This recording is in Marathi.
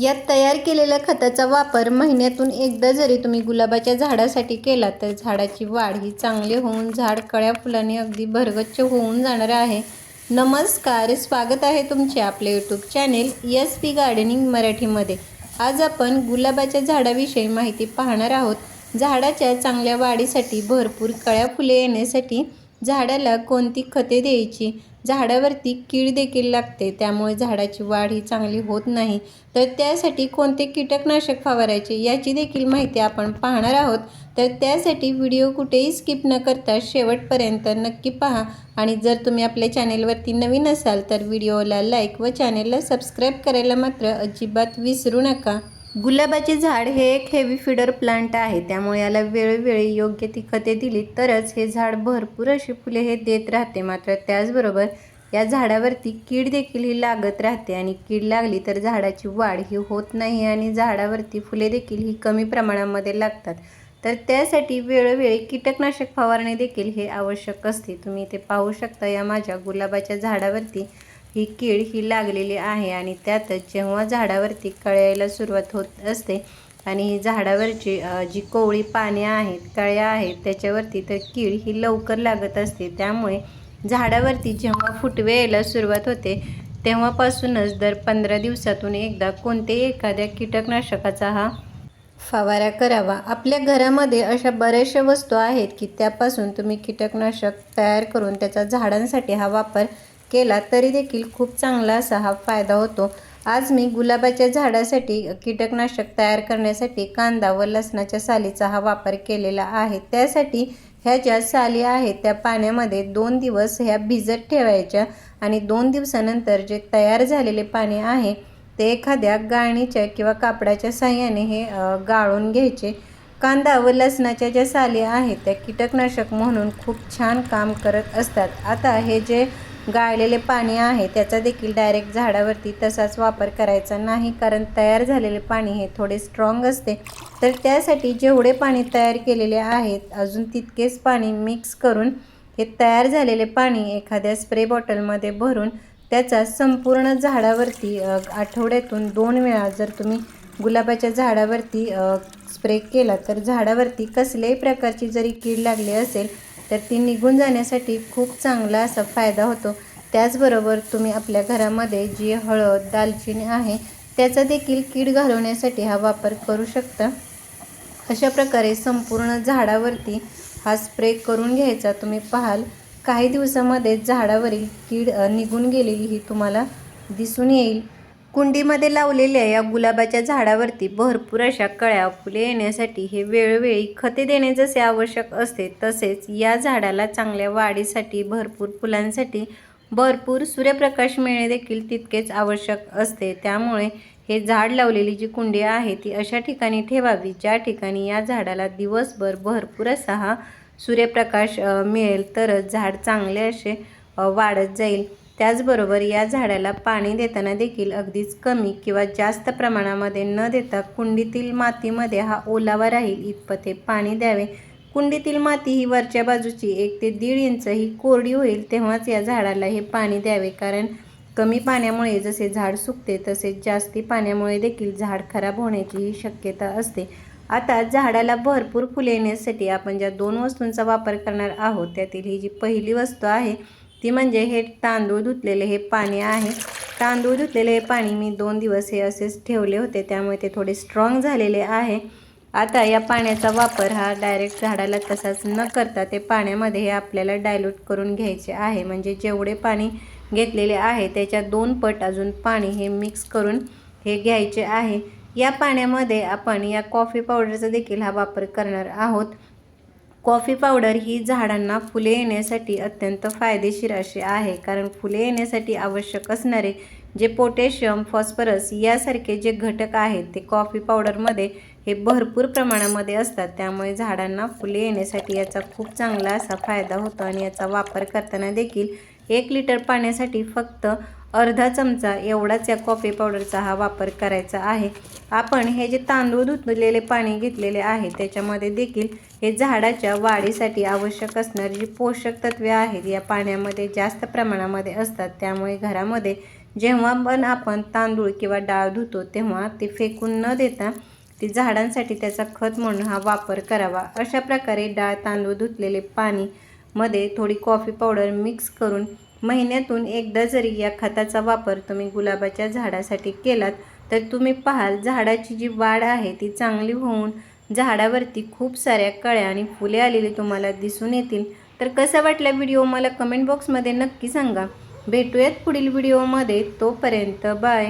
यात तयार केलेल्या खताचा वापर महिन्यातून एकदा जरी तुम्ही गुलाबाच्या झाडासाठी केला तर झाडाची वाढ ही चांगली होऊन झाड कळ्या फुलांनी अगदी भरगच्च होऊन जाणार आहे. नमस्कार स्वागत आहे तुमचे आपले YouTube channel S P gardening मराठीमध्ये. आज आपण गुलाबाच्या झाडाविषयी माहिती पाहणार आहोत. झाडाच्या चांगल्या वाढीसाठी भरपूर कळ्या फुले येण्यासाठी झाडाला कोणती खते द्यायची? झाडावरती कीड देखील लागते त्यामुळे झाडाची वाढ ही चांगली होत नाही. तर त्यासाठी कोणते कीटकनाशक फवारायचे याची देखील माहिती आपण पाहणार आहोत. तर त्यासाठी व्हिडिओ कुठेही स्किप न करता शेवटपर्यंत नक्की पहा. आणि जर तुम्ही आपल्या चॅनेलवरती नवीन असाल तर व्हिडिओला लाईक व चॅनेलला सबस्क्राईब करायला मात्र अजिबात विसरू नका. गुलाबाचे झाड हे एक हेवी फिडर प्लांट आहे. त्यामुळे याला वेळोवेळी योग्य ती खते दिली तरच हे झाड भरपूर अशी फुले हे देत राहते. मात्र त्याचबरोबर या झाडावरती कीड देखील ही लागत राहते आणि कीड लागली तर झाडाची वाढ ही होत नाही आणि झाडावरती फुले देखील ही कमी प्रमाणामध्ये लागतात. तर त्यासाठी वेळोवेळी कीटकनाशक फवारणी देखील हे आवश्यक असते. तुम्ही इथे पाहू शकता या माझ्या गुलाबाच्या झाडावरती ही कीड ही लागलेली आहे आणि त्यातच जेव्हा झाडावरती कळ्यायला सुरुवात होत असते आणि ही झाडावरची जी कोवळी पाने आहेत कळ्या आहेत त्याच्यावरती तर कीड ही लवकर लागत असते. त्यामुळे झाडावरती जेव्हा फुटवे यायला सुरुवात होते तेव्हापासूनच दर पंधरा दिवसातून एकदा कोणत्याही एखाद्या कीटकनाशकाचा हा फवारा करावा. आपल्या घरामध्ये अशा बऱ्याचशा वस्तू आहेत की त्यापासून तुम्ही कीटकनाशक तयार करून त्याचा झाडांसाठी हा वापर केला तरी देखील खूप चांगला असा हा फायदा होतो. आज मी गुलाबाच्या झाडासाठी कीटकनाशक तयार करण्यासाठी कांदा व लसणाच्या सालीचा हा वापर केलेला आहे. त्यासाठी ह्या ज्या साली आहेत त्या पाण्यामध्ये दोन दिवस ह्या भिजत ठेवायच्या आणि दोन दिवसानंतर जे तयार झालेले पाणी आहे ते एखाद्या गाळणीच्या किंवा कापडाच्या साह्याने हे गाळून घ्यायचे. कांदा व लसणाच्या ज्या साली आहेत त्या कीटकनाशक म्हणून खूप छान काम करत असतात. आता हे जे गाळलेले पाणी आहे. त्याचा देखील डायरेक्ट झाडावरती तसाच वापर करायचा नाही. कारण तयार झालेले पाणी हे थोडे स्ट्रॉंग असते. तर त्यासाठी जेवढे पाणी तयार केलेले आहेत अजून तितकेच पाणी मिक्स करून हे तयार झालेले पाणी एखाद्या स्प्रे बॉटलमध्ये भरून त्याचा संपूर्ण झाडावरती आठवड्यातून दोन वेळा जर तुम्ही गुलाबाच्या झाडावरती स्प्रे केला तर झाडावरती कसल्याही प्रकारची जरी कीड लागली असेल तर ती निघून जाण्यासाठी खूप चांगला असा फायदा होतो. त्याचबरोबर तुम्ही आपल्या घरामध्ये जी हळद दालचिनी आहे त्याचा देखील कीड घालवण्यासाठी हा वापर करू शकता. अशा प्रकारे संपूर्ण झाडावरती हा स्प्रे करून घ्यायचा तुम्ही पाहाल. काही दिवसामध्ये झाडावरील कीड निघून गेलेली ही तुम्हाला दिसून येईल. कुंडीमध्ये लावलेल्या या गुलाबाच्या झाडावरती भरपूर अशा कळ्या फुले येण्यासाठी हे वेळोवेळी खते देणे जसे आवश्यक असते. तसेच या झाडाला चांगल्या वाढीसाठी भरपूर फुलांसाठी भरपूर सूर्यप्रकाश मिळणे देखील तितकेच आवश्यक असते. त्यामुळे हे झाड लावलेली जी कुंडी आहे ती अशा ठिकाणी ठेवावी ज्या ठिकाणी या झाडाला दिवसभर भरपूर असा हा सूर्यप्रकाश मिळेल तरच झाड चांगले असे वाढत जाईल. त्याचबरोबर या झाडाला पाणी देताना देखील अगदीच कमी किंवा जास्त प्रमाणामध्ये न देता कुंडीतील मातीमध्ये हा ओलावा राहील इतपत हे पाणी द्यावे. कुंडीतील माती ही वरच्या बाजूची एक ते दीड इंच ही कोरडी होईल तेव्हाच या झाडाला हे पाणी द्यावे. कारण कमी पाण्यामुळे जसे झाड सुकते तसेच जास्ती पाण्यामुळे देखील झाड खराब होण्याचीही शक्यता असते. आता झाडाला भरपूर फुले येण्यासाठी आपण ज्या दोन वस्तूंचा वापर करणार आहोत त्यातील ही जी पहिली वस्तू आहे ती म्हणजे हे तांदूळ धुतलेले हे पाणी आहे. तांदूळ धुतलेले हे पाणी मी दोन दिवस हे असेच ठेवले होते त्यामुळे ते थोडे स्ट्रॉंग झालेले आहे. आता या पाण्याचा वापर हा डायरेक्ट झाडाला तसाच न करता ते पाण्यामध्ये हे आपल्याला डायल्यूट करून घ्यायचे आहे. म्हणजे जेवढे पाणी घेतलेले आहे त्याच्या दोन पट अजून पाणी हे मिक्स करून हे घ्यायचे आहे. या पाण्यामध्ये आपण या कॉफी पावडरचा देखील हा वापर करणार आहोत. कॉफी पावडर ही झाडांना फुले येण्यासाठी अत्यंत फायदेशीर अशी आहे कारण फुले येण्यासाठी आवश्यक असणारे जे पोटॅशियम फॉस्फरस यासारखे जे घटक आहेत ते कॉफी पावडरमध्ये हे भरपूर प्रमाणामध्ये असतात. त्यामुळे झाडांना फुले येण्यासाठी याचा खूप चांगला असा फायदा होतो आणि याचा वापर करताना देखील एक लिटर पाण्यासाठी फक्त अर्धा चमचा एवढाच या कॉफी पावडरचा हा वापर करायचा आहे. आपण हे जे तांदूळ धुतलेले पाणी घेतलेले आहे त्याच्यामध्ये देखील हे झाडाच्या वाढीसाठी आवश्यक असणारी जी पोषक तत्वे आहेत या पाण्यामध्ये जास्त प्रमाणामध्ये असतात. त्यामुळे घरामध्ये जेव्हा पण आपण तांदूळ किंवा डाळ धुतो तेव्हा ते फेकून न देता ती झाडांसाठी त्याचा खत म्हणून हा वापर करावा. अशा प्रकारे डाळ तांदूळ धुतलेले पाणी मध्ये थोडी कॉफी पावडर मिक्स करून महिन्यातून एकदा जरी या खताचा वापर तुम्ही गुलाबाच्या झाडासाठी केलात तर तुम्ही पाहाल झाडाची जी वाढ आहे ती चांगली होऊन झाडावरती खूप साऱ्या कळ्या आणि फुले आलेली तुम्हाला दिसून येतील. तर कसा वाटला व्हिडिओ मला कमेंट बॉक्समध्ये नक्की सांगा. भेटूयात पुढील व्हिडिओमध्ये तोपर्यंत बाय